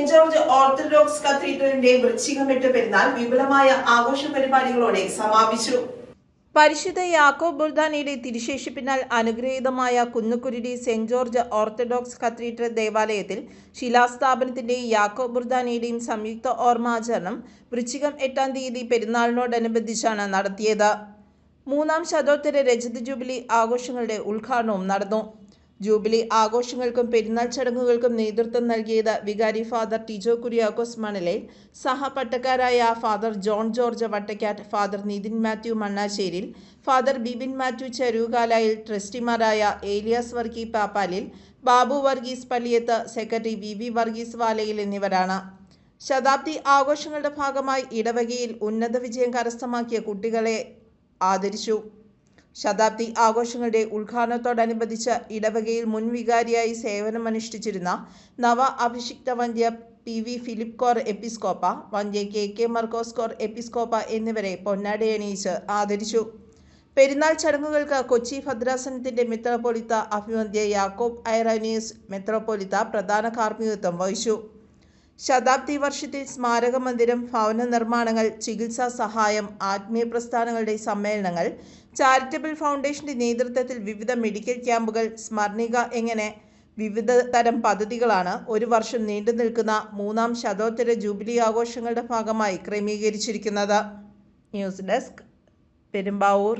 Saint George orthodox കത്തീഡ്രലിന്റെ വൃശ്ചികമെട്ട് പെരുന്നാൾ വിപുലമായ ആഘോഷ പരിപാടികളോടെ സമാപിച്ചു. പരിശുദ്ധ യാക്കോ ബുർദാനയുടെ തിരുശേഷിപ്പിനാൽ അനുഗ്രഹീതമായ Kunnukurudi Saint George Orthodox Cathedral ദേവാലയത്തിൽ ശിലാസ്ഥാപനത്തിന്റെയും യാക്കോ ബുർദാനയുടെയും സംയുക്ത ഓർമ്മാചരണം വൃശ്ചികം എട്ടാം തീയതി പെരുന്നാളിനോടനുബന്ധിച്ചാണ് നടത്തിയത്. മൂന്നാം ശതോത്തര രജത ജൂബിലി ആഘോഷങ്ങളുടെ ഉദ്ഘാടനവും നടന്നു. ജൂബിലി ആഘോഷങ്ങൾക്കും പെരുന്നാൾ ചടങ്ങുകൾക്കും നേതൃത്വം നൽകിയത് വികാരി father Tijo Kuriakose മണലെ സഹപട്ടക്കാരായ father John George Vattakattu father Nithin Mathew Mannasseril father Bibin Mathew Cheruvukalayil ട്രസ്റ്റിമാരായ Elias Varghese Pappalil Babu Varghese Palliyath secretary V V Varghese Valayil എന്നിവരാണ്. ശതാബ്ദി ആഘോഷങ്ങളുടെ ഭാഗമായി ഇടവകയിൽ ഉന്നത വിജയം കരസ്ഥമാക്കിയ കുട്ടികളെ ആദരിച്ചു. ശതാബ്ദി ആഘോഷങ്ങളുടെ ഉദ്ഘാടനത്തോടനുബന്ധിച്ച് ഇടവകയിൽ മുൻവികാരിയായി സേവനമനുഷ്ഠിച്ചിരുന്ന നവ അഭിഷിക്ത വന്ധ്യ പി വി ഫിലിപ്പ് കോർ എപ്പിസ്കോപ്പ വന്ധ്യ കെ കെ മർക്കോസ് കോർ എപ്പിസ്കോപ്പ എന്നിവരെ പൊന്നാടയണിയിച്ച് ആദരിച്ചു. പെരുന്നാൾ ചടങ്ങുകൾക്ക് കൊച്ചി ഭദ്രാസനത്തിന്റെ മെത്രോപൊലിത്ത അഭിവന്ധ്യ യാക്കോബ് ഐറാനിയസ് മെത്രോപൊലിത്ത പ്രധാന കാർമ്മികത്വം വഹിച്ചു. ശതാബ്ദി വർഷത്തിൽ സ്മാരക മന്ദിരം ഭവന നിർമ്മാണങ്ങൾ ചികിത്സാ സഹായം ആത്മീയ പ്രസ്ഥാനങ്ങളുടെ സമ്മേളനങ്ങൾ ചാരിറ്റബിൾ ഫൗണ്ടേഷന്റെ നേതൃത്വത്തിൽ വിവിധ മെഡിക്കൽ ക്യാമ്പുകൾ സ്മർണിക എങ്ങനെ വിവിധ തരം പദ്ധതികളാണ് ഒരു വർഷം നീണ്ടു നിൽക്കുന്ന മൂന്നാം ശതോത്തര ജൂബിലി ആഘോഷങ്ങളുടെ ഭാഗമായി ക്രമീകരിച്ചിരിക്കുന്നത്. News desk Perumbavoor.